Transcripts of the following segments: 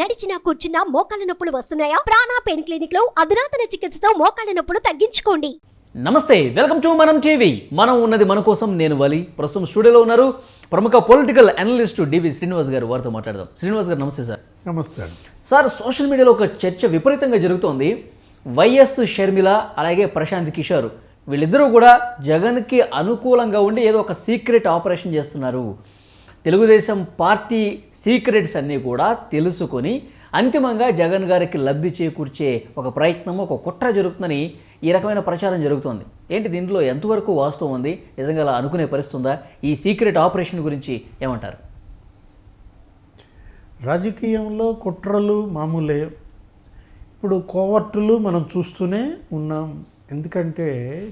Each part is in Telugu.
నడిచినా కూర్చున్నా మోకాళ్ళ నొప్పులు వస్తున్నాయా? ప్రాణా పెయిన్ క్లినిక్లో అధునాతన చికిత్సతో మోకాళ్ళ నొప్పులు తగ్గించుకోండి. నమస్తే వెల్కమ్ టు మనం టీవీ. మనం ఉన్నది మన కోసం నేను వలి. ప్రస్తుతం స్టూడియోలో ఉన్నారు ప్రముఖ పొలిటికల్ అనలిస్ట్ డివి శ్రీనివాస్ గారు. వారితో మాట్లాడదాం. శ్రీనివాస్ గారు నమస్తే సార్. నమస్తే సార్ సోషల్ మీడియాలో ఒక చర్చ విపరీతంగా జరుగుతోంది. వైఎస్ షర్మిల అలాగే ప్రశాంత్ కిషోర్ వీళ్ళిద్దరూ కూడా జగన్కి అనుకూలంగా ఉండి ఏదో ఒక సీక్రెట్ ఆపరేషన్ చేస్తున్నారు. తెలుగుదేశం పార్టీ సీక్రెట్స్ అన్నీ కూడా తెలుసుకొని అంతిమంగా జగన్ గారికి లబ్ధి చేకూర్చే ఒక ప్రయత్నం ఒక కుట్ర జరుగుతుందని ఈ రకమైన ప్రచారం జరుగుతోంది. ఏంటి దీంట్లో ఎంతవరకు వాస్తవం ఉంది? నిజంగా అలా అనుకునే పరిస్థితుందా ఈ సీక్రెట్ ఆపరేషన్ గురించి ఏమంటారు? రాజకీయంలో కుట్రలు మామూలే. ఇప్పుడు కోవర్టులు మనం చూస్తూనే ఉన్నాం. ఎందుకంటే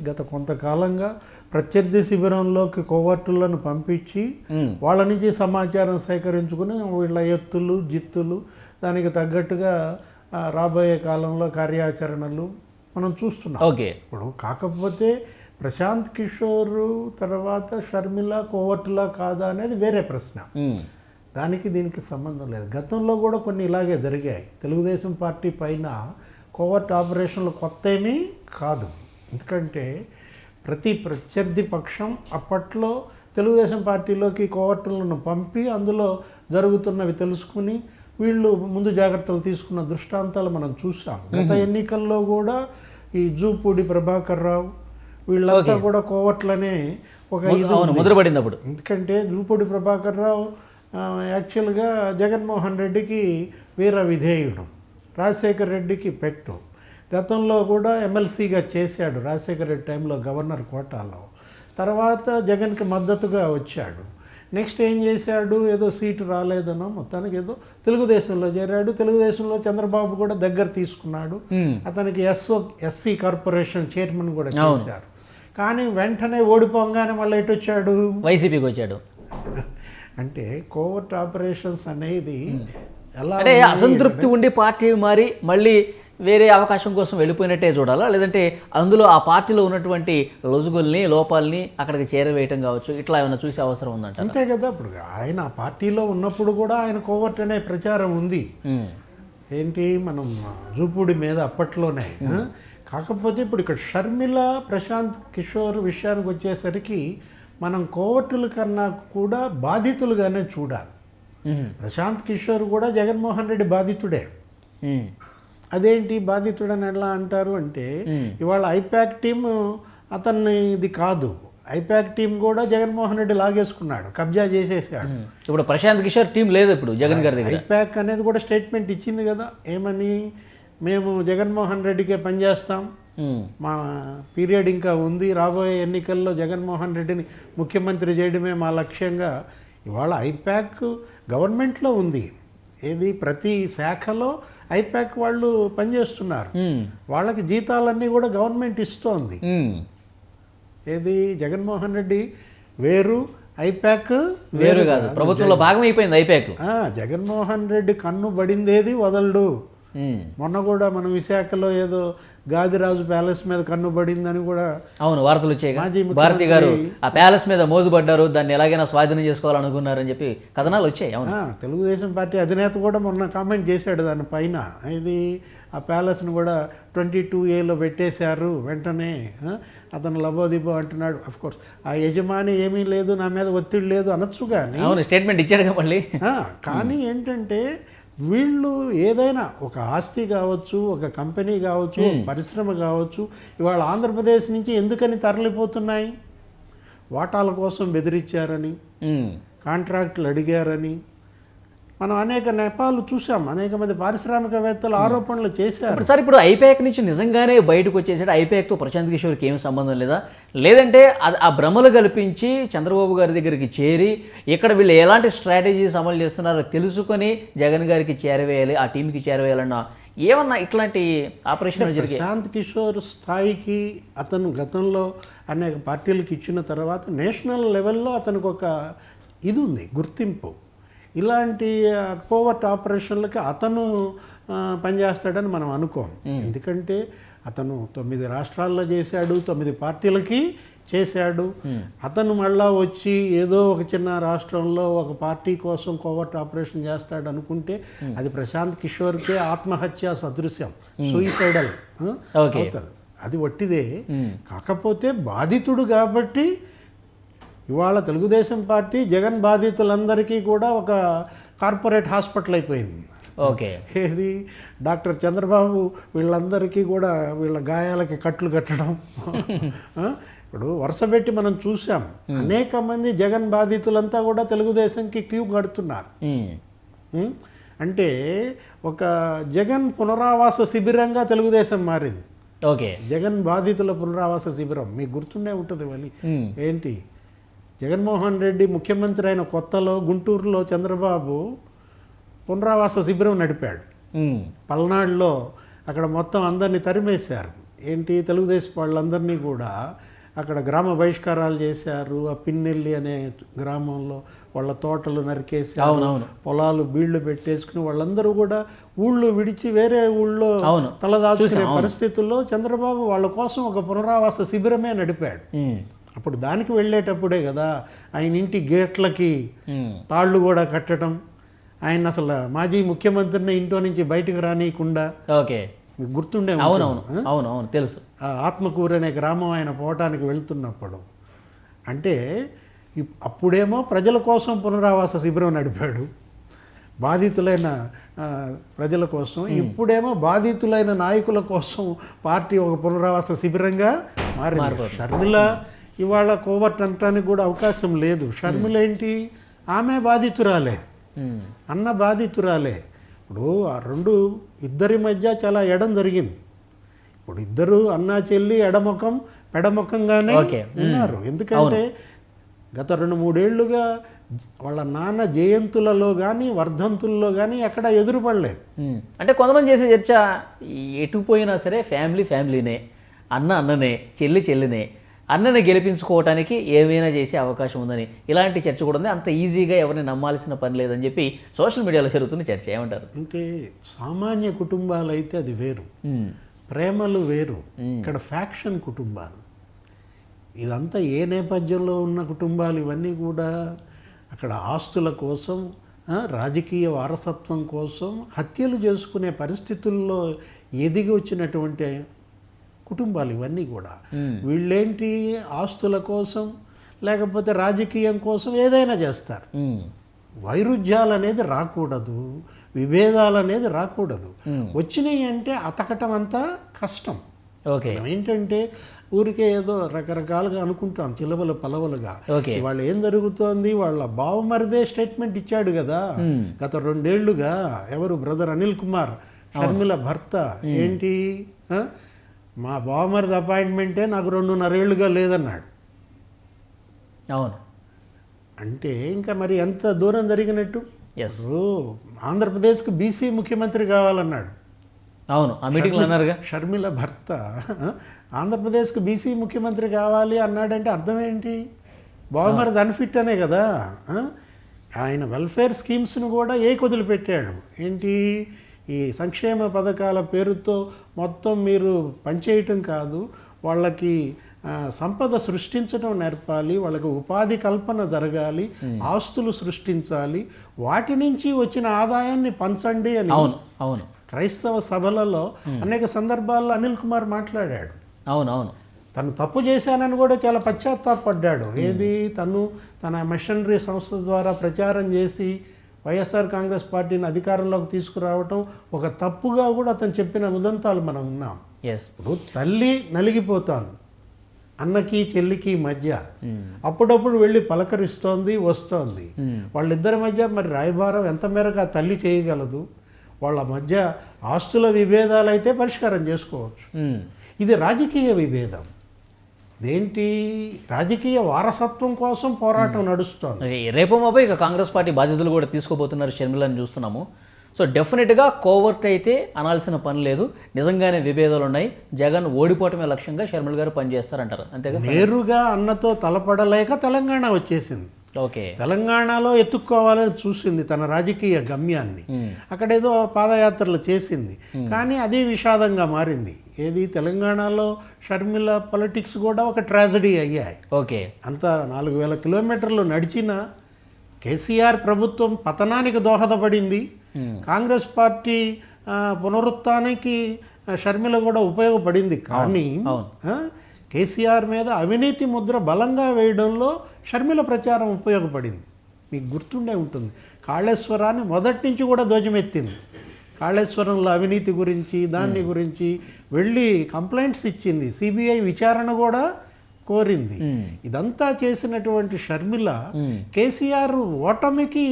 గత కొంతకాలంగా ప్రత్యర్థి శిబిరంలోకి కోవర్టులను పంపించి వాళ్ళ నుంచి సమాచారం సేకరించుకుని వీళ్ళ ఎత్తులు జిత్తులు దానికి తగ్గట్టుగా రాబోయే కాలంలో కార్యాచరణలు మనం చూస్తున్నాం. ఓకే. ఇప్పుడు కాకపోతే ప్రశాంత్ కిషోర్ తర్వాత షర్మిల కోవర్టులా కాదా అనేది వేరే ప్రశ్న. దానికి దీనికి సంబంధం లేదు. గతంలో కూడా కొన్ని ఇలాగే జరిగాయి. తెలుగుదేశం పార్టీ పైన కోవర్ట్ ఆపరేషన్లు కొత్త ఏమీ కాదు. ఎందుకంటే ప్రతి ప్రత్యర్థి పక్షం అప్పట్లో తెలుగుదేశం పార్టీలోకి కోవర్టులను పంపి అందులో జరుగుతున్నవి తెలుసుకుని వీళ్ళు ముందు జాగ్రత్తలు తీసుకున్న దృష్టాంతాలు మనం చూసాం గత ఎన్నికల్లో కూడా ఈ జూపూడి ప్రభాకర్ రావు వీళ్ళంతా కూడా కోవట్లనే ఒక ఇది ముద్రపడింది అప్పుడు. ఎందుకంటే జూపూడి ప్రభాకర్ రావు యాక్చువల్గా జగన్మోహన్ రెడ్డికి వీర విధేయుడు. రాజశేఖర్ రెడ్డికి పెట్టు. గతంలో కూడా ఎమ్మెల్సీగా చేశాడు రాజశేఖర్ రెడ్డి టైంలో గవర్నర్ కోటాలో. తర్వాత జగన్కి మద్దతుగా వచ్చాడు. నెక్స్ట్ ఏం చేశాడు? ఏదో సీటు రాలేదనో మొత్తానికి ఏదో తెలుగుదేశంలో చేరాడు. తెలుగుదేశంలో చంద్రబాబు కూడా దగ్గర తీసుకున్నాడు. అతనికి ఎస్ఓ ఎస్సీ కార్పొరేషన్ చైర్మన్ కూడా చేశారు. కానీ వెంటనే ఓడిపోగానే మళ్ళీ ఎటు వచ్చాడు? వైసీపీకి వచ్చాడు. అంటే కోవర్ట్ ఆపరేషన్స్ అనేది అంటే అసంతృప్తి ఉండి పార్టీ మారి మళ్ళీ వేరే అవకాశం కోసం వెళ్ళిపోయినట్టే చూడాలా? లేదంటే అందులో ఆ పార్టీలో ఉన్నటువంటి లొజుగుల్ని లోపాలని అక్కడికి చేరవేయటం కావచ్చు ఇట్లా ఏమైనా చూసే అవసరం ఉందంట అంతే కదా ఇప్పుడు ఆయన ఆ పార్టీలో ఉన్నప్పుడు కూడా ఆయన కోవర్ట్ అనే ప్రచారం ఉంది. ఏంటి? మనం జూపూడి మీద అప్పట్లోనే? కాకపోతే ఇప్పుడు ఇక్కడ షర్మిల ప్రశాంత్ కిషోర్ విషయానికి వచ్చేసరికి మనం కోవర్టుల కన్నా కూడా బాధితులుగానే చూడాలి. ప్రశాంత్ కిషోర్ కూడా జగన్మోహన్ రెడ్డి బాధితుడే. అదేంటి బాధితుడని ఎలా అంటారు అంటే ఇవాళ ఐపాక్ టీం అతన్ని ఇది కాదు. ఐపాక్ టీం కూడా జగన్మోహన్ రెడ్డి లాగేసుకున్నాడు కబ్జా చేసేసాడు. ఇప్పుడు ప్రశాంత్ కిషోర్ టీం లేదు ఇప్పుడు జగన్ గారి దగ్గర. ఐపాక్ అనేది కూడా స్టేట్మెంట్ ఇచ్చింది కదా. ఏమని? మేము జగన్మోహన్ రెడ్డికే పనిచేస్తాం. మా పీరియడ్ ఇంకా ఉంది. రాబోయే ఎన్నికల్లో జగన్మోహన్ రెడ్డిని ముఖ్యమంత్రి చేయడమే మా లక్ష్యంగా ఇవాళ ఐపాక్ గవర్నమెంట్లో ఉంది. ఏది? ప్రతి శాఖలో ఐపాక్ వాళ్ళు పనిచేస్తున్నారు. వాళ్ళకి జీతాలన్నీ కూడా గవర్నమెంట్ ఇస్తోంది. ఏది? జగన్మోహన్ రెడ్డి వేరు ఐపాక్ వేరు కాదు. ప్రభుత్వంలో భాగం అయిపోయింది ఐపాక్ ఆ, జగన్మోహన్ రెడ్డి కన్ను పడిందేది వదలడు. మొన్న కూడా మన విశాఖలో ఏదో గాదిరాజు ప్యాలెస్ మీద కన్ను పడిందని కూడా అవును వార్తలు వచ్చాయి భారతి గారు ఆ ప్యాలెస్ మీద మోజుపడ్డారు దాన్ని ఎలాగైనా స్వాధీనం చేసుకోవాలనుకున్నారని చెప్పి కథనాలు వచ్చాయి అవును. తెలుగుదేశం పార్టీ అధినేత కూడా మొన్న కామెంట్ చేశాడు దానిపైన ఇది ఆ ప్యాలెస్ను కూడా ట్వంటీ టూ ఏలో పెట్టేశారు వెంటనే అతను లబోదిబో అంటున్నాడు. అఫ్ కోర్స్ ఆ యజమాని ఏమీ లేదు నా మీద ఒత్తిడి లేదు అనొచ్చు కానీ అవును స్టేట్మెంట్ ఇచ్చాడుగా మళ్ళీ. కానీ ఏంటంటే వీళ్ళు ఏదైనా ఒక ఆస్తి కావచ్చు ఒక కంపెనీ కావచ్చు ఒక పరిశ్రమ కావచ్చు ఇవాళ ఆంధ్రప్రదేశ్ నుంచి ఎందుకని తరలిపోతున్నాయి వాటాల కోసం బెదిరించారని. కాంట్రాక్టులు అడిగారని మనం అనేక నేపాలు చూసాం అనేక మంది పారిశ్రామికవేత్తలు ఆరోపణలు చేశారు. ఇప్పుడు సార్ ఇప్పుడు ఐపాక్ నుంచి నిజంగానే బయటకు వచ్చేసాడు. ఐపాక్తో ప్రశాంత్ కిషోర్కి ఏం సంబంధం లేదా? లేదంటే అది ఆ భ్రమలు కల్పించి చంద్రబాబు గారి దగ్గరికి చేరి ఇక్కడ వీళ్ళు ఎలాంటి స్ట్రాటజీస్ అమలు చేస్తున్నారో తెలుసుకొని జగన్ గారికి చేరవేయాలి ఆ టీంకి చేరవేయాలన్న ఏమన్నా ఇట్లాంటి ఆపరేషన్లు జరిగాయి? ప్రశాంత్ కిషోర్ స్థాయికి అతను గతంలో అనేక పార్టీలకు ఇచ్చిన తర్వాత నేషనల్ లెవెల్లో అతనికి ఒక ఇది ఉంది గుర్తింపు. ఇలాంటి కోవర్ట్ ఆపరేషన్లకి అతను పనిచేస్తాడని మనం అనుకోం. ఎందుకంటే అతను తొమ్మిది రాష్ట్రాల్లో చేశాడు తొమ్మిది పార్టీలకి చేశాడు. అతను మళ్ళా వచ్చి ఏదో ఒక చిన్న రాష్ట్రంలో ఒక పార్టీ కోసం కోవర్ట్ ఆపరేషన్ చేస్తాడు అనుకుంటే అది ప్రశాంత్ కిషోర్కే ఆత్మహత్య సదృశ్యం సూయిసైడల్. అవుతుంది. అది వట్టిదే కాకపోతే బాధితుడు కాబట్టి ఇవాళ తెలుగుదేశం పార్టీ జగన్ బాధితులందరికీ కూడా ఒక కార్పొరేట్ హాస్పిటల్ అయిపోయింది. ఓకే. ఏది? డాక్టర్ చంద్రబాబు వీళ్ళందరికీ కూడా వీళ్ళ గాయాలకి కట్లు కట్టడం? ఇప్పుడు వరుస పెట్టి మనం చూసాం అనేక మంది జగన్ బాధితులంతా కూడా తెలుగుదేశంకి క్యూ కడుతున్నారు. ఉమ్. ఉం? అంటే ఒక జగన్ పునరావాస శిబిరంగా తెలుగుదేశం మారింది. ఓకే. జగన్ బాధితుల పునరావాస శిబిరం. మీకు గుర్తుండే ఉంటుంది మళ్ళీ ఏంటి? జగన్మోహన్ రెడ్డి ముఖ్యమంత్రి అయిన కొత్తలో గుంటూరులో చంద్రబాబు పునరావాస శిబిరం నడిపాడు. పల్నాడులో అక్కడ మొత్తం అందరినీ తరిమేశారు ఏంటి తెలుగుదేశం వాళ్ళందరినీ కూడా అక్కడ గ్రామ బహిష్కారాలు చేశారు ఆ పిన్నెల్లి అనే గ్రామంలో వాళ్ళ తోటలు నరికేశారు అవునవును. పొలాలు బీళ్ళు పెట్టేసుకుని వాళ్ళందరూ కూడా ఊళ్ళు విడిచి వేరే ఊళ్ళో. తలదాచుకునే పరిస్థితుల్లో చంద్రబాబు వాళ్ళ కోసం ఒక పునరావాస శిబిరమే నడిపాడు. అప్పుడు దానికి వెళ్ళేటప్పుడే కదా ఆయన ఇంటి గేట్లకి. తాళ్ళు కూడా కట్టడం. ఆయన అసలు మాజీ ముఖ్యమంత్రిని ఇంట్లో నుంచి బయటకు రానియకుండా ఓకే. మీకు గుర్తుండే. అవునవును అవును అవును తెలుసు. ఆత్మకూరు అనే గ్రామం ఆయన పోవటానికి వెళ్తున్నప్పుడు అంటే అప్పుడేమో ప్రజల కోసం పునరావాస శిబిరం నడిపాడు. బాధితులైన ప్రజల కోసం. ఇప్పుడేమో బాధితులైన నాయకుల కోసం పార్టీ ఒక పునరావాస శిబిరంగా మారింది. షర్మిల ఇవాళ కోవర్ట్ అనటానికి కూడా అవకాశం లేదు. షర్మిల ఏంటి? ఆమె బాధితురాలే. అన్న బాధితురాలే. ఇప్పుడు ఆ రెండు ఇద్దరి మధ్య చాలా ఎడం జరిగింది. ఇప్పుడు ఇద్దరు అన్నా చెల్లి ఎడముఖం పెడముఖంగానే. ఉన్నారు. ఎందుకంటే గత రెండు మూడేళ్ళుగా వాళ్ళ నాన్న జయంతులలో కానీ వర్ధంతుల్లో కానీ ఎక్కడ ఎదురుపడలేదు. అంటే కొంతమంది చేసే చర్చ ఎటు పోయినా సరే ఫ్యామిలీ ఫ్యామిలీనే. అన్న అన్ననే చెల్లి చెల్లినే. అన్నని గెలిపించుకోవటానికి ఏమైనా చేసే అవకాశం ఉందని ఇలాంటి చర్చ కూడా ఉంది. అంత ఈజీగా ఎవరిని నమ్మాల్సిన పని లేదని చెప్పి సోషల్ మీడియాలో జరుగుతున్న చర్చ. ఏమంటారు? అంటే సామాన్య కుటుంబాలు అయితే అది వేరు. ప్రేమలు వేరు. ఇక్కడ ఫ్యాక్షన్ కుటుంబాలు. ఇదంతా ఏ నేపథ్యంలో ఉన్న కుటుంబాలు? ఇవన్నీ కూడా అక్కడ ఆస్తుల కోసం రాజకీయ వారసత్వం కోసం హత్యలు చేసుకునే పరిస్థితుల్లో ఎదిగి వచ్చినటువంటి కుటుంబాలు ఇవన్నీ కూడా. వీళ్ళేంటి? ఆస్తుల కోసం లేకపోతే రాజకీయం కోసం ఏదైనా చేస్తారు. వైరుధ్యాలు అనేది రాకూడదు విభేదాలు అనేది రాకూడదు వచ్చినాయి అంటే అతకటం అంతా కష్టం. ఓకే. ఏంటంటే ఊరికే ఏదో రకరకాలుగా అనుకుంటాం చిలవల పలవలుగా. ఇవాళ ఏం జరుగుతోంది? వాళ్ళ బావమరిదే స్టేట్మెంట్ ఇచ్చాడు కదా. గత రెండేళ్ళుగా ఎవరు? బ్రదర్ అనిల్ కుమార్ షర్మిల భర్త ఏంటి? మా బావమరిది అపాయింట్మెంటే నాకు రెండున్నరేళ్ళుగా లేదన్నాడు. అవును. అంటే ఇంకా మరి ఎంత దూరం జరిగినట్టు? ఆంధ్రప్రదేశ్కి బీసీ ముఖ్యమంత్రి కావాలన్నాడు. అవును ఆ మీటింగ్లో అన్నారుగా? షర్మిల భర్త ఆంధ్రప్రదేశ్కి బీసీ ముఖ్యమంత్రి కావాలి అన్నాడంటే అర్థం ఏంటి? బావమరిది అన్ఫిట్ అనే కదా? ఆయన వెల్ఫేర్ స్కీమ్స్ను కూడా ఏ వదిలిపెట్టాడు ఏంటి? ఈ సంక్షేమ పథకాల పేరుతో మొత్తం మీరు పనిచేయటం కాదు వాళ్ళకి సంపద సృష్టించడం నేర్పాలి వాళ్ళకి ఉపాధి కల్పన జరగాలి ఆస్తులు సృష్టించాలి వాటి నుంచి వచ్చిన ఆదాయాన్ని పంచండి అని. అవును అవును. క్రైస్తవ సభలలో అనేక సందర్భాల్లో అనిల్ కుమార్ మాట్లాడాడు. అవును అవును. తను తప్పు చేశానని కూడా చాలా పశ్చాత్తాపడ్డాడు. ఏది? తను తన మిషనరీ సంస్థ ద్వారా ప్రచారం చేసి వైఎస్ఆర్ కాంగ్రెస్ పార్టీని అధికారంలోకి తీసుకురావటం ఒక తప్పుగా కూడా అతను చెప్పిన ఉదంతాలు మనం ఉన్నాం. ఎస్ ఇప్పుడు తల్లి నలిగిపోతోంది. అన్నకి చెల్లికి మధ్య అప్పుడప్పుడు వెళ్ళి పలకరిస్తోంది వస్తోంది. వాళ్ళిద్దరి మధ్య మరి రాయబారం ఎంత మేరకు ఆ తల్లి చేయగలదు? వాళ్ళ మధ్య ఆస్తుల విభేదాలు అయితే పరిష్కారం చేసుకోవచ్చు. ఉమ్. ఇది రాజకీయ విభేదం. ఇదేంటి రాజకీయ వారసత్వం కోసం పోరాటం నడుస్తోంది? ఓకే, రేపు మాపై ఇక కాంగ్రెస్ పార్టీ బాధ్యతలు కూడా తీసుకోబోతున్నారు షర్మిలని చూస్తున్నాము. సో డెఫినెట్గా కోవర్ట్ అయితే అనాల్సిన పని లేదు. నిజంగానే విభేదాలు ఉన్నాయి. జగన్ ఓడిపోవటమే లక్ష్యంగా షర్మిల గారు పనిచేస్తారంటారు. అంతేగా? నేరుగా అన్నతో తలపడలేక తెలంగాణ వచ్చేసింది. ఓకే. తెలంగాణలో ఎత్తుక్కోవాలని చూసింది తన రాజకీయ గమ్యాన్ని. అక్కడ ఏదో పాదయాత్రలు చేసింది. కానీ అదే విషాదంగా మారింది. ఏది తెలంగాణలో షర్మిల పొలిటిక్స్ కూడా ఒక ట్రాజడీ అయ్యాయి. ఓకే. అంత నాలుగు వేల కిలోమీటర్లు నడిచిన కేసీఆర్ ప్రభుత్వం పతనానికి దోహదపడింది. కాంగ్రెస్ పార్టీ ఆ, షర్మిల కూడా ఉపయోగపడింది. కానీ కేసీఆర్ మీద అవినీతి ముద్ర బలంగా వేయడంలో షర్మిల ప్రచారం ఉపయోగపడింది. మీకు గుర్తుండే ఉంటుంది. కాళేశ్వరాన్ని మొదటి నుంచి కూడా ధ్వజమెత్తింది. కాళేశ్వరంలో అవినీతి గురించి దాన్ని గురించి వెళ్ళి కంప్లైంట్స్ ఇచ్చింది. సిబిఐ విచారణ కూడా కోరింది. ఇదంతా చేసినటువంటి షర్మిల కేసీఆర్ ఓటమికి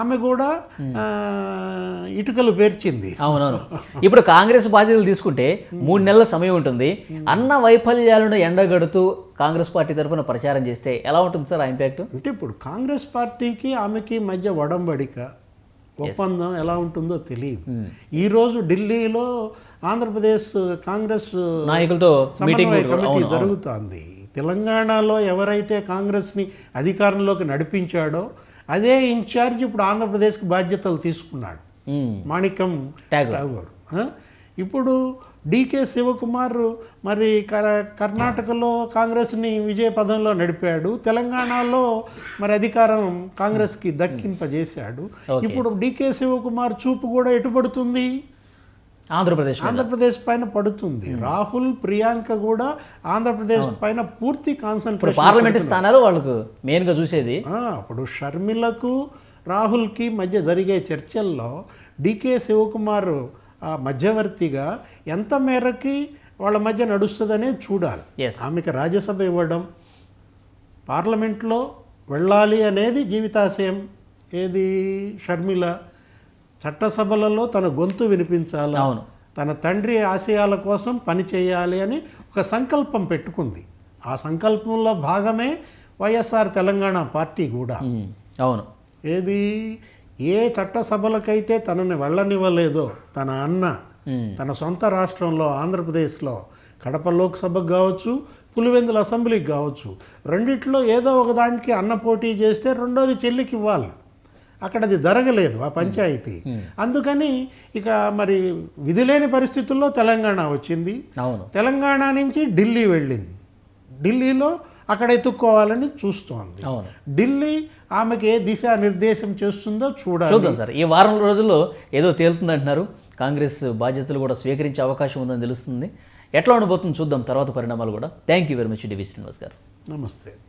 ఆమె కూడా ఇటుకలు పేర్చింది. అవునవును. ఇప్పుడు కాంగ్రెస్ బాధ్యతలు తీసుకుంటే మూడు నెలల సమయం ఉంటుంది. అన్న వైఫల్యాలను ఎండగడుతూ కాంగ్రెస్ పార్టీ తరఫున ప్రచారం చేస్తే ఎలా ఉంటుంది సార్ ఆ ఇంపాక్ట్? అంటే ఇప్పుడు కాంగ్రెస్ పార్టీకి ఆమెకి మధ్య ఒడంబడిక ఒప్పందం ఎలా ఉంటుందో తెలియదు. ఈరోజు ఢిల్లీలో ఆంధ్రప్రదేశ్ కాంగ్రెస్ నాయకులతో మీటింగ్ కమిటీ జరుగుతోంది. తెలంగాణలో ఎవరైతే కాంగ్రెస్ని అధికారంలోకి నడిపించాడో అదే ఇన్ఛార్జ్ ఇప్పుడు ఆంధ్రప్రదేశ్కి బాధ్యతలు తీసుకున్నాడు. మాణిక్యం ఠాగూర్. ఇప్పుడు డికే శివకుమార్ మరి కర- కర్ణాటకలో కాంగ్రెస్ని విజయ పదంలో నడిపాడు. తెలంగాణలో మరి అధికారం కాంగ్రెస్కి దక్కింపజేశాడు. ఇప్పుడు డికే శివకుమార్ చూపు కూడా ఎటుపడుతుంది ఆంధ్రప్రదేశ్. ఆంధ్రప్రదేశ్ పైన పడుతుంది. రాహుల్ ప్రియాంక కూడా ఆంధ్రప్రదేశ్ పైన పూర్తి కాన్సన్ట్రేషన్ పార్లమెంట్ స్థానాలు వాళ్ళకు మెయిన్గా చూసేది. అప్పుడు షర్మిలకు రాహుల్కి మధ్య జరిగే చర్చల్లో డికే శివకుమార్ ఆ, మధ్యవర్తిగా ఎంత మేరకి వాళ్ళ మధ్య నడుస్తుందనే చూడాలి. ఆమెకి రాజ్యసభ ఇవ్వడం పార్లమెంట్లో వెళ్ళాలి అనేది జీవితాశయం. ఏది? షర్మిల చట్టసభలలో తన గొంతు వినిపించాలా? అవును. తన తండ్రి ఆశయాల కోసం పని చేయాలి అని ఒక సంకల్పం పెట్టుకుంది. ఆ సంకల్పంలో భాగమే వైఎస్ఆర్ తెలంగాణ పార్టీ కూడా. అవును. ఏది? ఏ చట్టసభలకైతే తనని వెళ్ళనివ్వలేదో తన అన్న తన సొంత రాష్ట్రంలో ఆంధ్రప్రదేశ్లో కడప లోక్సభకు కావచ్చు పులివెందుల అసెంబ్లీకి కావచ్చు రెండిట్లో ఏదో ఒక దానికి అన్న పోటీ చేస్తే రెండోది చెల్లికి ఇవ్వాలి. అక్కడ అది జరగలేదు ఆ పంచాయతీ. అందుకని ఇక మరి విధిలేని పరిస్థితుల్లో తెలంగాణ వచ్చింది. అవును. తెలంగాణ నుంచి ఢిల్లీ వెళ్ళింది. ఢిల్లీలో అక్కడ ఎత్తుక్కోవాలని చూస్తోంది. అవును. ఢిల్లీ ఆమెకి ఏ దిశా నిర్దేశం చేస్తుందో చూడాలి. చూద్దాం సార్. ఈ వారం రోజుల్లో ఏదో తేలుతుంది అంటున్నారు కాంగ్రెస్ బాధ్యతలు కూడా స్వీకరించే అవకాశం ఉందని తెలుస్తుంది. ఎట్లా ఉండబోతుంది చూద్దాం. తర్వాత పరిణామాలు కూడా. Thank you very much DV Srinivas garu. నమస్తే.